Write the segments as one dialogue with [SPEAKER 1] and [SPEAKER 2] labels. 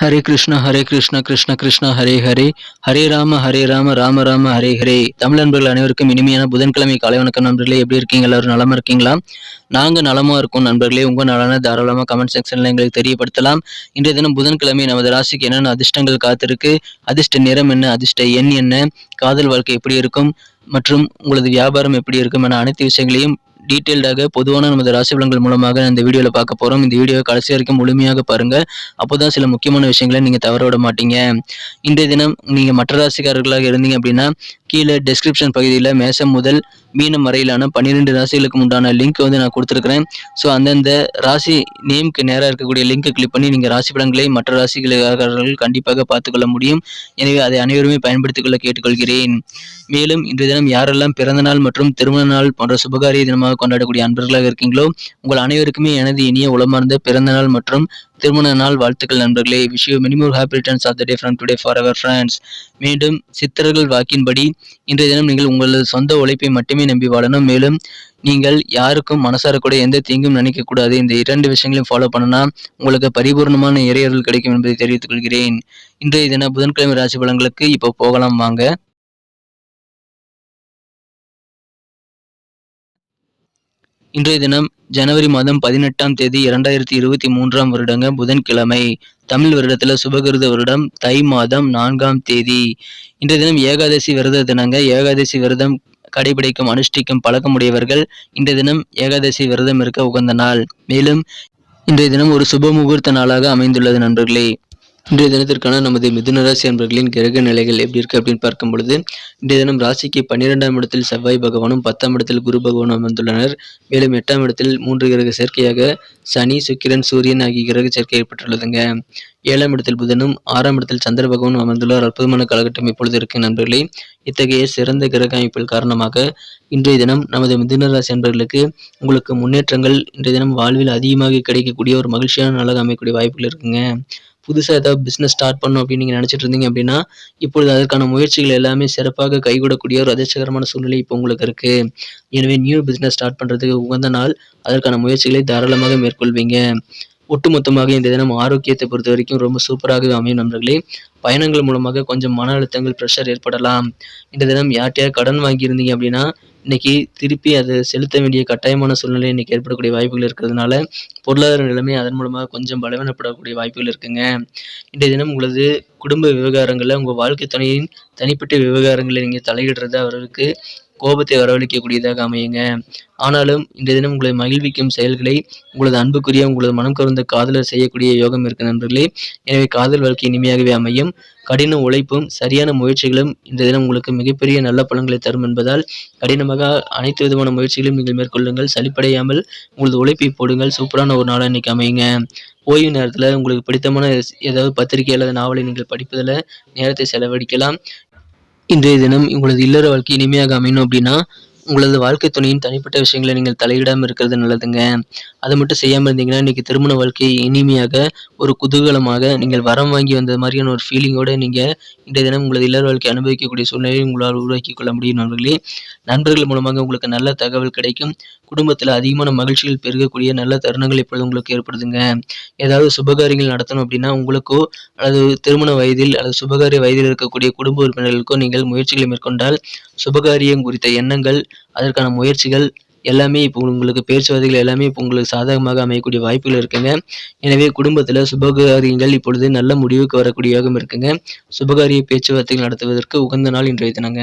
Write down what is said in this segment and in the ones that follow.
[SPEAKER 1] ஹரே கிருஷ்ணா ஹரே கிருஷ்ணா கிருஷ்ண கிருஷ்ணா ஹரே ஹரே. ஹரே ராம ஹரே ராம ராம ராம ஹரே ஹரே. தமிழ் நண்பர்கள் அனைவருக்கும் இனிமையான புதன்கிழமை காலை வணக்கம் நண்பர்களே. எப்படி இருக்கீங்க? எல்லாரும் நலமா இருக்கீங்களா? நாங்க நலமா இருக்கோம் நண்பர்களே. உங்க நலனை தாராளமா கமெண்ட் செக்ஷன்ல எங்களுக்கு தெரியப்படுத்தலாம். இன்றைய தினம் புதன்கிழமை நமது ராசிக்கு என்னென்ன அதிர்ஷ்டங்கள் காத்திருக்கு? அதிர்ஷ்ட நிறம் என்ன? அதிர்ஷ்ட எண் என்ன? காதல் வாழ்க்கை எப்படி இருக்கும்? மற்றும் உங்களது வியாபாரம் எப்படி இருக்கும்? என அனைத்து விஷயங்களையும் டீட்டெயில்டாக பொதுவான நமது ராசி பலன்கள் மூலமாக இந்த வீடியோவில் பார்க்க போகிறோம் இந்த வீடியோவை கடைசி வரைக்கும் முழுமையாக பாருங்கள் அப்போதான் சில முக்கியமான விஷயங்களை நீங்கள் தவற விட மாட்டீங்க. இன்றைய தினம் நீங்கள் மற்ற ராசிக்காரர்களாக இருந்தீங்க அப்படின்னா கீழே டெஸ்கிரிப்ஷன் பகுதியில் மேசம் முதல் மீனம் வரையிலான பன்னிரெண்டு ராசிகளுக்கு உண்டான லிங்க் வந்து நான் கொடுத்துருக்குறேன். ஸோ அந்தந்த ராசி நேமுக்கு நேராக இருக்கக்கூடிய லிங்கை கிளிக் பண்ணி நீங்கள் ராசி படங்களை மற்ற ராசிகளுக்காரர்கள் கண்டிப்பாக பார்த்துக்கொள்ள முடியும். எனவே அதை அனைவருமே பயன்படுத்திக் கொள்ள கேட்டுக்கொள்கிறேன். மேலும் இன்றைய தினம் யாரெல்லாம் பிறந்த நாள் மற்றும் திருமண நாள் போன்ற சுபகாரிய தினமாக கொண்டாடக்கூடிய அன்பர்களாக இருக்கீங்களோ உங்கள் அனைவருக்குமே எனது இனிய உளமார்ந்த பிறந்த நாள் மற்றும் திருமண நாள் வாழ்த்துக்கள் நண்பர்களே. Wish you minimum happy returns of the day from today for our friends மீண்டும் சித்தர்கள் வாக்கின்படி இன்றைய தினம் நீங்கள் உங்களது சொந்த உழைப்பை மட்டுமே நம்பி வாழணும். மேலும் நீங்கள் யாருக்கும் மனசார கூட எந்த தீங்கும் நினைக்கக்கூடாது இந்த இரண்டு விஷயங்களையும் ஃபாலோ பண்ணனா உங்களுக்கு பரிபூர்ணமான இறையர்கள் கிடைக்கும் என்பதை தெரிவித்துக் கொள்கிறேன். இன்றைய தின புதன்கிழமை ராசி பலன்களுக்கு இப்போ போகலாம். வாங்க. இன்றைய தினம் ஜனவரி மாதம் பதினெட்டாம் தேதி இரண்டாயிரத்தி இருபத்தி மூன்றாம் வருடங்க புதன்கிழமை. தமிழ் வருடத்துல சுபகிருத வருடம் தை மாதம் நான்காம் தேதி. இன்றைய தினம் ஏகாதசி விரத தினங்க. ஏகாதசி விரதம் கடைபிடிக்கும் அனுஷ்டிக்கும் பழக்கமுடையவர்கள் இன்றைய தினம் ஏகாதசி விரதம் இருக்க உகந்த நாள். மேலும் இன்றைய தினம் ஒரு சுப முகூர்த்த நாளாக அமைந்துள்ளது நண்பர்களே. இன்றைய தினத்திற்கான நமது மிதுன ராசி அன்பர்களின் கிரக நிலைகள் எப்படி இருக்கு அப்படின்னு பார்க்கும் பொழுது இன்றைய தினம் ராசிக்கு பன்னிரெண்டாம் இடத்தில் செவ்வாய் பகவானும் பத்தாம் இடத்தில் குரு பகவானும் அமைந்துள்ளனர் மேலும் எட்டாம் இடத்தில் மூன்று கிரக சேர்க்கையாக சனி சுக்கிரன் சூரியன் ஆகிய கிரக சேர்க்கை ஏற்பட்டுள்ளதுங்க. ஏழாம் இடத்தில் புதனும் ஆறாம் இடத்தில் சந்திர பகவானும் அமைந்துள்ளார் அற்புதமான காலகட்டம் இப்பொழுது இருக்கு நண்பர்களே. இத்தகைய சிறந்த கிரக அமைப்பில் காரணமாக இன்றைய தினம் நமது மிதுன ராசி அன்பர்களுக்கு உங்களுக்கு முன்னேற்றங்கள் இன்றைய தினம் வாழ்வில் அதிகமாக கிடைக்கக்கூடிய ஒரு மகிழ்ச்சியான நாளாக அமையக்கூடிய வாய்ப்புகள் இருக்குங்க. புதுசாக ஏதாவது பிஸ்னஸ் ஸ்டார்ட் பண்ணணும் அப்படின்னு நீங்கள் நினச்சிட்டு இருந்தீங்க அப்படின்னா இப்பொழுது அதற்கான முயற்சிகள் எல்லாமே சிறப்பாக கைகூடக்கூடிய ஒரு அதிர்ஷ்டகரமான சூழ்நிலை இப்போ உங்களுக்கு இருக்குது எனவே நியூ பிஸ்னஸ் ஸ்டார்ட் பண்ணுறதுக்கு உகந்த நாள் அதற்கான முயற்சிகளை தாராளமாக மேற்கொள்வீங்க. ஒட்டுமொத்தமாக இந்த தினம் ஆரோக்கியத்தை பொறுத்த வரைக்கும் ரொம்ப சூப்பராகவே அமையும் நண்பர்களே. பயணங்கள் மூலமாக கொஞ்சம் மன அழுத்தங்கள் ப்ரெஷர் ஏற்படலாம். இந்த தினம் யார்கிட்டயாவது கடன் வாங்கியிருந்தீங்க அப்படின்னா இன்னைக்கு திருப்பி அதை செலுத்த வேண்டிய கட்டாயமான சூழ்நிலை இன்னைக்கு ஏற்படக்கூடிய வாய்ப்புகள் இருக்கிறதுனால பொருளாதார நிலைமை அதன் மூலமாக கொஞ்சம் பலவீனப்படக்கூடிய வாய்ப்புகள் இருக்குங்க. இன்றைய தினம் உங்களது குடும்ப விவகாரங்களில் உங்கள் வாழ்க்கை துணையின் தனிப்பட்ட விவகாரங்களை நீங்கள் தலையிடுறது அவர்களுக்கு கோபத்தை வரவழைக்கக்கூடியதாக அமையுங்க. ஆனாலும் இந்த தினம் உங்களை மகிழ்விக்கும் செயல்களை உங்களது அன்புக்குரிய உங்களது மனம் கருந்த காதலர் செய்யக்கூடிய யோகம் இருக்கு நண்பர்களே. எனவே காதல் வாழ்க்கை இனிமையாகவே அமையும். கடின உழைப்பும் சரியான முயற்சிகளும் இந்த தினம் உங்களுக்கு மிகப்பெரிய நல்ல பலன்களை தரும் என்பதால் கடினமாக அனைத்து விதமான முயற்சிகளையும் நீங்கள் மேற்கொள்ளுங்கள். சலிப்படையாமல் உங்களது உழைப்பை போடுங்கள். சூப்பரான ஒரு நாளாக இன்னைக்கு அமையுங்க. ஓய்வு நேரத்தில் உங்களுக்கு பிடித்தமான ஏதாவது பத்திரிகை அல்லது நாவலை நீங்கள் படிப்பதில் நேரத்தை செலவழிக்கலாம். இன்றைய தினம் உங்களது இல்லற வாழ்க்கை இனிமையாக அமையணும் அப்படின்னா உங்களது வாழ்க்கை துணையின் தனிப்பட்ட விஷயங்களை நீங்கள் தலையிடாமல் இருக்கிறது நல்லதுங்க. அதை மட்டும் செய்யாமல் இருந்தீங்கன்னா இன்றைக்கி திருமண வாழ்க்கையை இனிமையாக ஒரு குதூகலமாக நீங்கள் வரம் வாங்கி வந்த மாதிரியான ஒரு ஃபீலிங்கோடு நீங்கள் இன்றைய தினம் உங்களது இல்லற வாழ்க்கை அனுபவிக்கக்கூடிய சூழ்நிலையை உங்களால் உருவாக்கி கொள்ள முடியும் நண்பர்களே. நண்பர்கள் மூலமாக உங்களுக்கு நல்ல தகவல் கிடைக்கும். குடும்பத்தில் அதிகமான மகிழ்ச்சிகள் பெருகக்கூடிய நல்ல தருணங்கள் இப்பொழுது உங்களுக்கு ஏற்படுதுங்க. ஏதாவது சுபகாரியங்கள் நடத்தணும் அப்படின்னா உங்களுக்கோ அல்லது திருமண வயதில் அல்லது சுபகாரிய வயதில் இருக்கக்கூடிய குடும்ப உறுப்பினர்களுக்கோ நீங்கள் முயற்சிகளை மேற்கொண்டால் சுபகாரியம் குறித்த எண்ணங்கள் அதற்கான முயற்சிகள் எல்லாமே இப்போ உங்களுக்கு பேச்சுவார்த்தைகள் எல்லாமே இப்போ உங்களுக்கு சாதகமாக அமையக்கூடிய வாய்ப்புகள் இருக்குங்க. எனவே குடும்பத்தில் சுபகாரியங்கள் இப்பொழுது நல்ல முடிவுக்கு வரக்கூடிய யோகம் இருக்குங்க. சுபகாரிய பேச்சுவார்த்தைகள் நடத்துவதற்கு உகந்த நாள் இன்றைய தினங்க.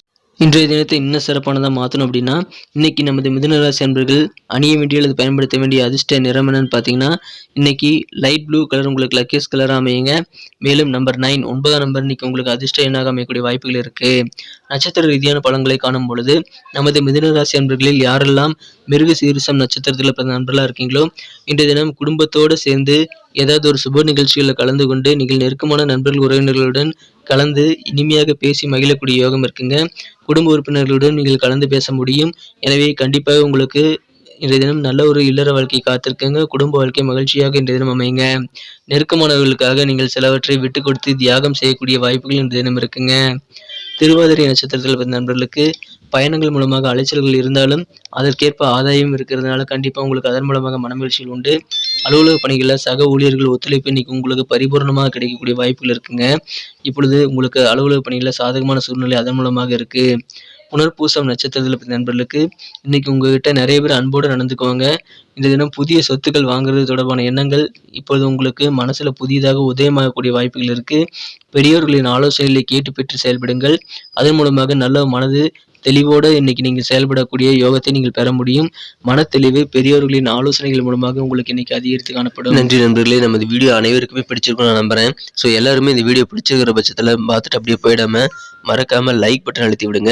[SPEAKER 1] இன்றைய தினத்தை இன்னும் சிறப்பானதாக மாற்றணும் அப்படின்னா இன்னைக்கு நமது மிதுனராசி அன்பர்கள் அணிய வேண்டிய அல்லது பயன்படுத்த வேண்டிய அதிர்ஷ்ட நிறம் என்னன்னு பார்த்தீங்கன்னா இன்னைக்கு லைட் ப்ளூ கலர் உங்களுக்கு லக்கேஸ் கலர் அமையுங்க. மேலும் நம்பர் நைன் ஒன்பதாம் நம்பர் இன்னைக்கு உங்களுக்கு அதிர்ஷ்ட எண்ணாக அமையக்கூடிய வாய்ப்புகள் இருக்கு. நட்சத்திர ரீதியான பலன்களை காணும் பொழுது நமது மிதுனராசி அன்பர்களில் யாரெல்லாம் மிருக சீரிசம் நட்சத்திரத்தில் பிறந்த நண்பர்களாக இருக்கீங்களோ இன்றைய தினம் குடும்பத்தோடு சேர்ந்து ஏதாவது ஒரு சுப நிகழ்ச்சிகளில் கலந்து கொண்டு நீங்கள் நெருக்கமான நண்பர்கள் உறவினர்களுடன் கலந்து இனிமையாக பேசி மகிழக்கூடிய யோகம் இருக்குங்க. குடும்ப உறுப்பினர்களுடன் நீங்கள் கலந்து பேச முடியும். எனவே கண்டிப்பாக உங்களுக்கு இன்றைய தினம் நல்ல ஒரு இல்லற வாழ்க்கை காத்திருக்குங்க. குடும்ப வாழ்க்கை மகிழ்ச்சியாக இன்றைய தினம் அமையுங்க. நெருக்கமானவர்களுக்காக நீங்கள் சிலவற்றை விட்டு கொடுத்து தியாகம் செய்யக்கூடிய வாய்ப்புகள் இன்றைய தினம் இருக்குங்க. திருவாதிரை நட்சத்திரத்தில் பிறந்த நண்பர்களுக்கு பயணங்கள் மூலமாக அலைச்சல்கள் இருந்தாலும் அதற்கேற்ப ஆதாயம் இருக்கிறதுனால கண்டிப்பாக உங்களுக்கு அதன் மூலமாக மனமகிழ்ச்சிகள் உண்டு. அலுவலக பணிகளில் சக ஊழியர்கள் ஒத்துழைப்பு இன்னைக்கு உங்களுக்கு பரிபூர்ணமாக கிடைக்கக்கூடிய வாய்ப்புகள் இருக்குங்க. இப்பொழுது உங்களுக்கு அலுவலக பணிகளில் சாதகமான சூழ்நிலை அதன் மூலமாக இருக்குது புனர்பூசம் நட்சத்திரத்தில் நண்பர்களுக்கு இன்னைக்கு உங்ககிட்ட நிறைய பேர் அன்போடு நடந்துக்குவாங்க. இந்த தினம் புதிய சொத்துக்கள் வாங்குறது தொடர்பான எண்ணங்கள் இப்பொழுது உங்களுக்கு மனசில் புதிதாக உதயமாகக்கூடிய வாய்ப்புகள் இருக்குது பெரியோர்களின் ஆலோசனைகளை கேட்டு பெற்று செயல்படுங்கள். அதன் மூலமாக நல்ல மனது தெளிவோடு இன்னைக்கு நீங்கள் செயல்படக்கூடிய யோகத்தை நீங்கள் பெற முடியும். மனத்தெளிவு பெரியோர்களின் ஆலோசனைகள் மூலமாக உங்களுக்கு இன்னைக்கு அதிகரித்து காணப்படும்.
[SPEAKER 2] நன்றி நண்பர்களே நமது வீடியோ அனைவருக்குமே பிடிச்சிருக்கும் நான் நம்புறேன். ஸோ எல்லாருமே இந்த வீடியோ பிடிச்சிருக்கிற பட்சத்தில் பார்த்துட்டு அப்படியே போயிடாம மறக்காம லைக் பட்டன் அழுத்தி விடுங்க.